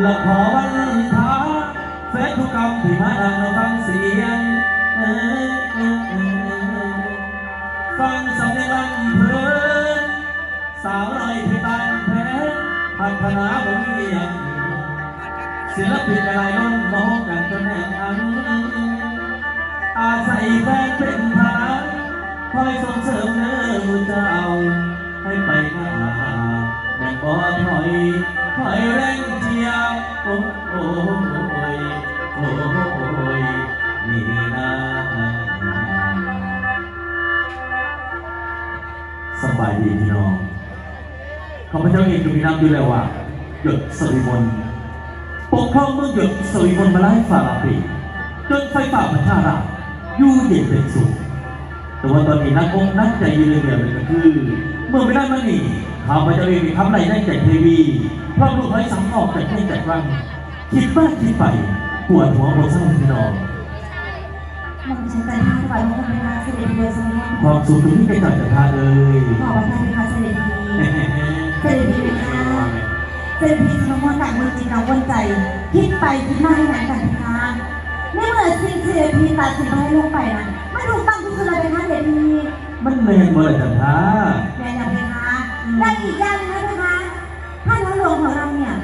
และขอวันท้าเฟซทุกคำที่มาดังและฟังเสียงฟังสำเนียงลำเพลินสาวน้อยที่ตั้งแพ้พัฒนาบนเรียงศิลปินอะไรล้นมองกันจนแน่นอันอาศัยแฟนเป็นพานคอยส่งเสริมเนื้อมือเจ้าให้ไปหน้าแม่นบ่ถอยถอย สบายดีพี่น้องข้าพเจ้าเองก็มีน้ำอยู่แล้วว่าหยดสวิมลปกครองเมืองหยดสวิมลมาไล่ฝ่าลาปีจนไฟป่าพันธาราอยู่เย็นเป็นสุขแต่ว่าตอนนี้นักอกนักใจยู่เรื่อยๆเลยก็คือ เมื่อไม่ได้มานี่ข้าพเจ้าเองมีทำไรได้จากเทวีเพราะลูกไร้สังออกจากแค่จากรังคิดบ้านคิดไปปวดหัวปวดสมองพี่น้อง มันฉันใจท่าถวายพระพระเสด็จเดชสมัยความสุขทุกที่ไปจากจากทานเลยขอพระท่านพระเสด็จดีเสด็จดีไหมคะเสด็จดีสมมติต่างเมืองจีนกังวลใจคิดไปคิดมาให้หนังกันคะในเมื่อสิ่งเสด็จพีตัดสินให้ลงไปนะมันถูกต้องที่สุดเลยนะคะเสด็จพีมันเมนเมื่อไรจันทาแม่ยังไงคะและอีกอย่างนึงนะคะท่านหลวงของเราเนี่ย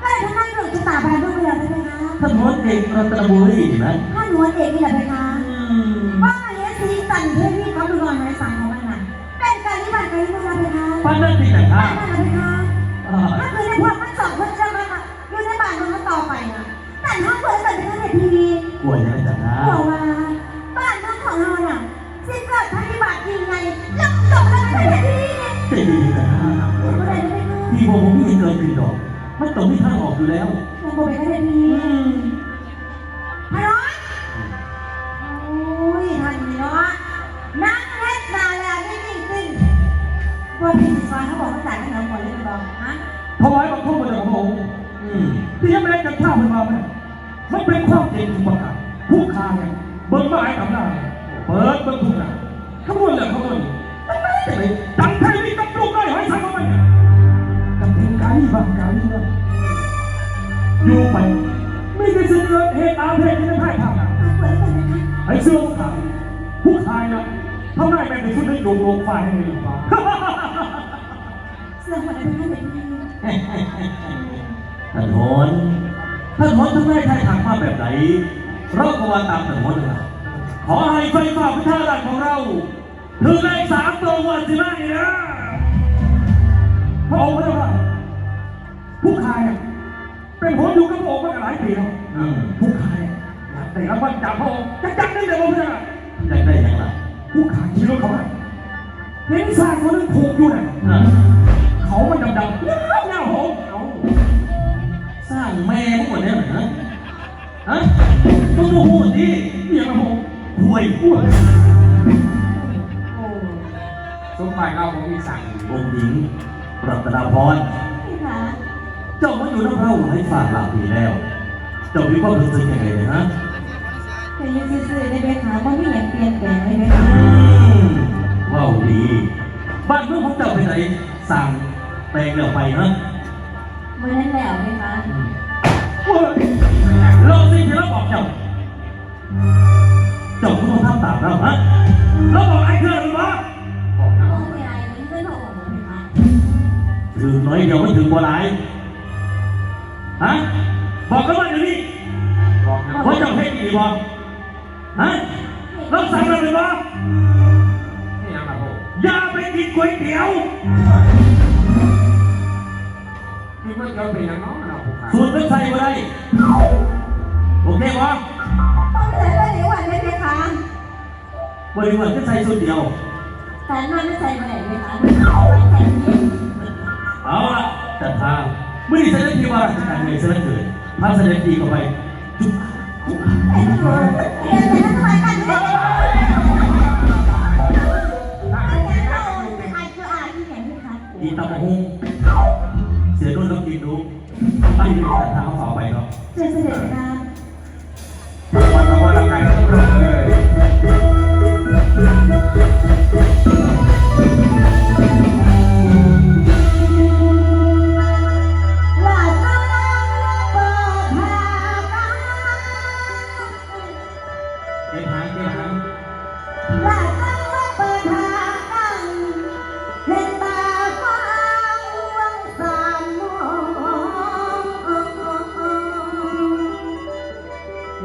ก็ได้ท่านหลวงจะตาบานเพื่อเวลาใช่ไหมคะท่านโฮสเอกรัตนบุรีนะท่านหลวงเอกนี่แหละไหมคะอืม ว่าเนี้ยสีสันเทพีเขาดูหน่อยในสังของมันน่ะเป็นการที่มันไปเมื่อไหร่คะปั้นนั่นที่จันทาบ้านมันเลยคะอ่าถ้าเคยได้พวกมันสองคนจะมาอยู่ในบ้านมันต่อไปนะแต่ถ้าเปิดเป็นแค่ทีวีกลัวยังไงจันทาบอกว่าบ้านเมืองของเราเนี่ยสิ่งเกิดภัยพิบัติยังไงยังตกเป็นแค่ทีวีเนี่ยใจดีจันทาเมื่อไหร่จะไปดูพี่ผมไม่เห็นเกินผิดดอก มันต้องมีทางออกอยู่แล้วยังบอกเป็นแค่ที ๆว่าพี่สอนเขาบอกว่าจ่ายให้เราหมดเลยบอกฮะถวายบังคมพระเจ้าของพระองค์อืมที่ยังไม่ได้กันข้าวเป็นมาไหมมันเป็นความจริงทุกประการผู้ค้าเนี่ยเบิ้งมาไอ้กับหน้าเนี่ยเปิดเบิ้งทุกอย่างขบวนเลยขบวนมันไม่ได้เลยจังไทยนี่กับลูกได้ให้ทำอะไรเนี่ยกับเพลงกาลีบางกาลีนะอยู่ไปไม่ได้เสนอเหตุอาเพศที่ไม่ให้ทำนะเปิดเป็นนะคะไอ้เสื้อผู้ขายผู้ขายนะทำไมเป็นในชุดนี้โยงโลงไฟให้เลยหรื อเปล่าเสื้อหัวเป็นแค่ทีวีท่านโหนท่านโหนทำไมไทยทางมาแบบไหนเราก็ว่าตามท่านโหนนะขอให้ไฟฟ้าพิธาราชของเราถึงเลขสามตัววันสิบห้านี่นะพระองค์พระเจ้าค่ะผู้ขายอะเป็นหัวอยู่กับพระองค์มาหลายปีแล้วอืมผู้ขายอยากได้รางวัลจากพระองค์จะจัดได้เลยพระองค์เนี่ยอยากได้ยังไงผู้ขายขี่รถเขาได้เห็นสร้างคนนึงผูกอยู่เนี่ยอะ เขามันดำๆเงาเงาๆผมเอาสร้างแม่พวกมันเนี่ยเหรอฮะฮะต้องดูหูดิเมียกับผมห่วยอ้วนสมไปเราผมมีสั่งองค์หญิงรัตนาพรเจ้ามาอยู่น้ำเราให้ฝากหลักปีแล้ว เจ้ามีความรู้สึกยังไงเลยฮะเป็นยังซื่อๆได้ไหมคะว่าไม่เห็นเปลี่ยนแปลงเลยไหมคะว้าวดีบ้านเมืองของเจ้าไปไหนสั่ง แปลงเดี๋ยวไปฮะเมื่อนั้นแล้วไหมคะเว้ยเราสิ่งที่เราบอกเจ้าเจ้าก็ต้องทำตามเราฮะเราบอกไอ้เธอหรือเปล่าบอกนะโอ้ยอะไรนี่ไม่บอกผมไหมคะถึงน้อยเดียวไม่ถึงบัวลายฮะบอกกันว่าเดี๋ยวนี้บอกนะว่าเจ้าเฮ็ดอีกบ่ฮะเราสั่งเราเลยบ่นี่ยังมาโหอย่าไปกินก๋วยเตี๋ยว นี่มันเกิดเป็นยังน้องเราผู้ขายสูตรเป็นไทยบ่ได้โอเคบ่ต้องใส่ก็เดี๋ยววันได้ไหมคะบริวารก็ใส่สูตรเดียวแต่นอนไม่ใส่มาไหนไหมคะไม่ใส่นี้เอาละจัดทางเมื่อนี้เสด็จที่ว่าราชการเลยเสด็จเกิดพระเสด็จดีเข้าไปจุ๊บแต่ตำรวจเรียนแต่ทำไมกันเนี่ยอันนี้เราอาจจะอ่านที่ไหนไหมคะกีตาร์หง เสียรุ่นต้องกินดูไปดูสายทางเขาต่อไปครับ เจอเสด็จนะ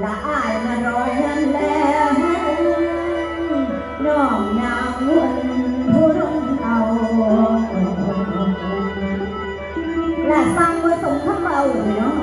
ละอายมารอยนั้นแล้วน้องนางวนผู้รุ่งเอาและฟังว่าสมคำเอาเนาะ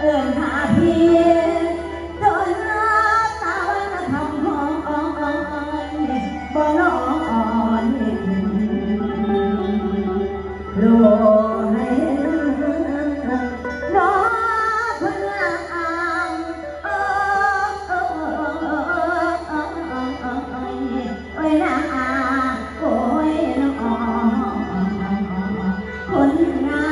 เอิญหาพี่โดนตาวันทำห้องอ่อนบ่นอ่อนโลให้น้องคนงามเออเออเออเออเออเออเออนะโอ้ยน้องคนงาม